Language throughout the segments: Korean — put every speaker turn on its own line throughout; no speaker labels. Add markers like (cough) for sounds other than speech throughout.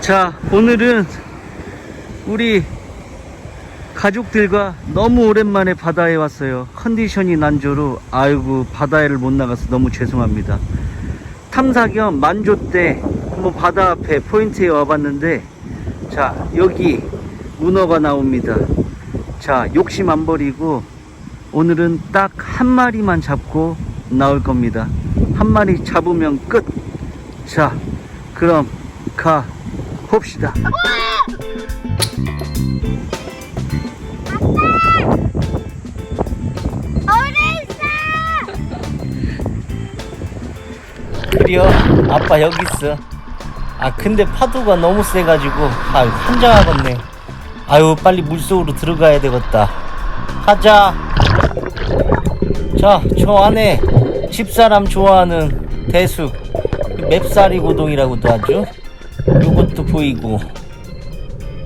자, 오늘은 우리 가족들과 너무 오랜만에 바다에 왔어요. 컨디션이 난조로 아이고 바다에를 못 나가서 너무 죄송합니다. 탐사 겸 만조 때 한번 바다 앞에 포인트에 와봤는데 자 여기 문어가 나옵니다. 자 욕심 안 버리고 오늘은 딱 한 마리만 잡고 나올 겁니다. 한 마리 잡으면 끝. 자 그럼 가 봅시다. 그래요 아빠 여기 있어. 아 근데 파도가 너무 세가지고. 아 환장하겠네. 아유 빨리 물속으로 들어가야 되겠다. 가자. 자저 안에 집사람 좋아하는 대숙. 맵사리 고동이라고도 하죠 요것도 보이고.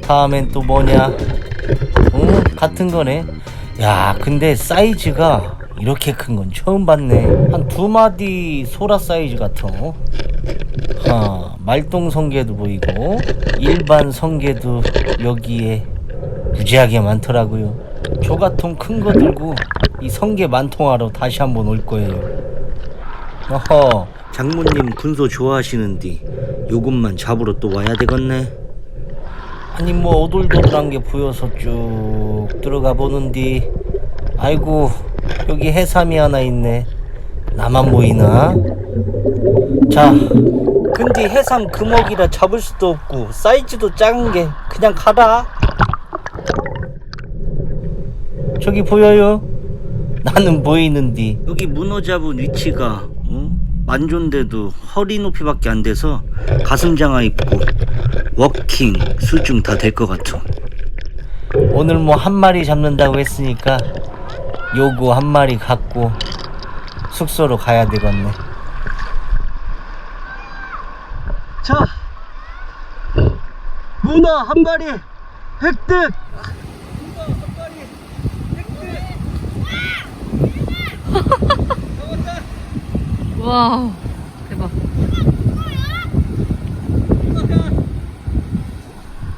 다음엔 또 뭐냐? 응? 같은 거네. 야 근데 사이즈가 이렇게 큰 건 처음 봤네. 한 두 마디 소라 사이즈 같아. 하 말똥 성게도 보이고 일반 성게도 여기에 무지하게 많더라고요. 조가통 큰 거 들고 이 성게 만통하러 다시 한번 올 거예요. 어허 장모님 군소 좋아하시는디 요것만 잡으러 또 와야 되겠네 아니 뭐 오돌도돌한 게 보여서 쭉 들어가 보는디 아이고 여기 해삼이 하나 있네 나만 보이나? 자 근데 해삼 금어기라 잡을 수도 없고 사이즈도 작은 게 그냥 가라 저기 보여요? 나는 보이는디 여기 문어 잡은 위치가 어? 만존데도 허리 높이밖에 안 돼서 가슴 장화 입고 워킹 수중 다 될 것 같아. 오늘 뭐 한 마리 잡는다고 했으니까 요거 한 마리 갖고 숙소로 가야 되겠네. 자 문어 한 마리 획득
와우. 대박.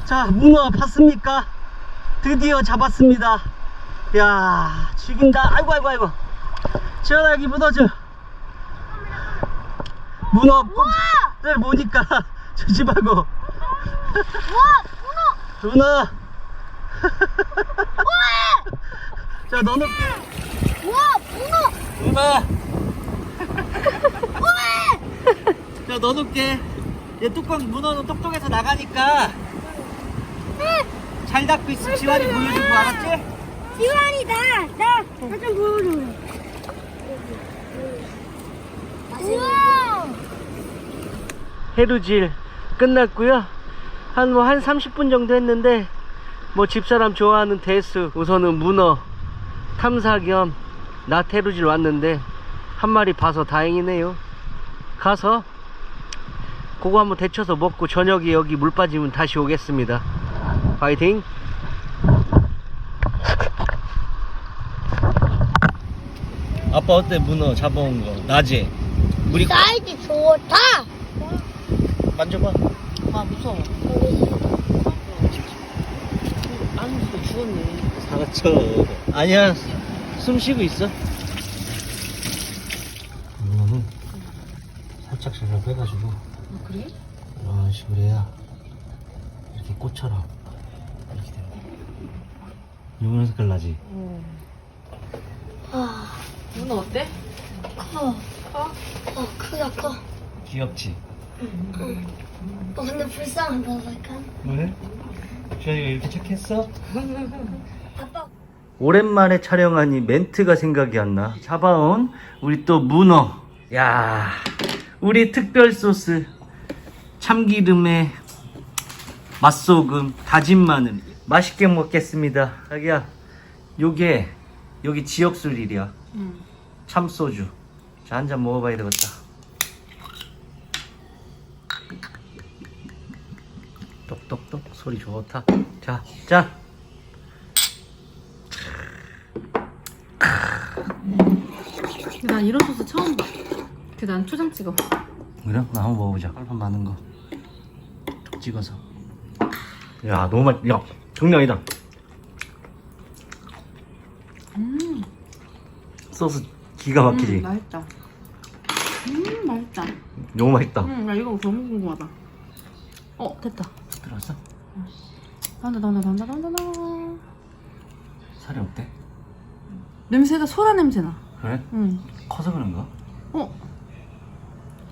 자 문어 봤습니까? 드디어 잡았습니다. 야 죽인다. 아이고 아이고 아이고. 지원아 여기 문어죠 문어 를 보니까 주지 말고. 문어! (laughs) (laughs) 자 너는 문어 자 넣어놓게 얘 뚜껑 문어는 똑똑해서 나가니까 잘 닫고 있어 지환이 보여주고 알았지?
지환이다. 나, 나좀 보여줘. 우와.
해루질 끝났고요 한 뭐 한 30분 정도 했는데 뭐 집사람 좋아하는 대수 우선은 문어 탐사 겸 나태루질 왔는데 한 마리 봐서 다행이네요 가서 그거 한번 데쳐서 먹고 저녁에 여기 물 빠지면 다시 오겠습니다. 파이팅! 아빠 어때 문어 잡아온 거? 낮에? 물이
사이즈 좋다.
만져봐.
아 무서워. 안도 죽었네.
상처 아니야. 숨 쉬고 있어. 문어는 살짝 살짝 빼가지고
아 그래?
이런 식으로 해야 이렇게 꽃처럼 이렇게 되는 거야 이런 색깔 나지?
아,
문어 어때?
커. 어? 어, 크다 커.
귀엽지?
어, 근데 불쌍하다 약간.
왜? 주현이가 이렇게 착했어?
아빠.
오랜만에 촬영하니 멘트가 생각이 안 나. 잡아온 우리 또 문어. 야, 우리 특별 소스 참기름에 맛소금, 다진 마늘 맛있게 먹겠습니다. 자기야, 요게 여기 지역 술일이야.
응
참소주. 자, 한 잔 먹어봐야 되겠다. 똑똑똑 소리 좋다. 자, 자.
난 이런 소스 처음 봐. 그난 초장 찍어.
그래? 나 한번 먹어보자. 빨판 많은 거. 톡 찍어서. 야 너무 맛. 야 아니다.
음,
소스 기가 막히지.
음, 맛있다. 음, 맛있다.
너무 맛있다.
음, 나 이거 너무 궁금하다. 어, 됐다. 나온다, 나온다, 나온다, 나온다, 나온다.
살이 어때?
냄새가 소라 냄새나.
그래?
응.
커서 그런가?
어.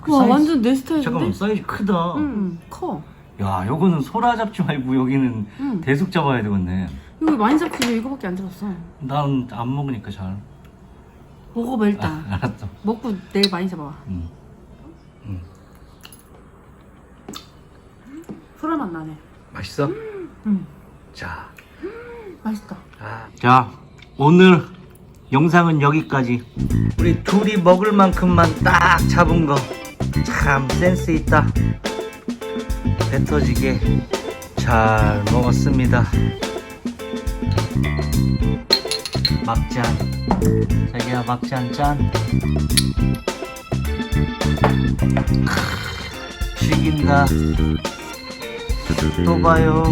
그
와,
사이즈-
완전 내 스타일인데?
잠깐만 사이즈 크다.
응, 응, 커.
야 요거는 소라 잡지 말고 여기는
응.
대숙 잡아야 되겠네.
이거 많이 잡지 왜 이거밖에 안 잡았어.
난 안 먹으니까 잘.
먹어봐, 일단.
아, 알았어.
먹고 내일 많이 잡아봐.
음. 음.
소라 맛 나네.
맛있어?
응.
자.
맛있다.
자, 오늘 영상은 여기까지. 우리 둘이 먹을 만큼만 딱 잡은 거. 참 센스 있다. 배 터지게 잘 먹었습니다. 막잔. 자기야, 막잔 짠. 크, 죽인다. 또 봐요.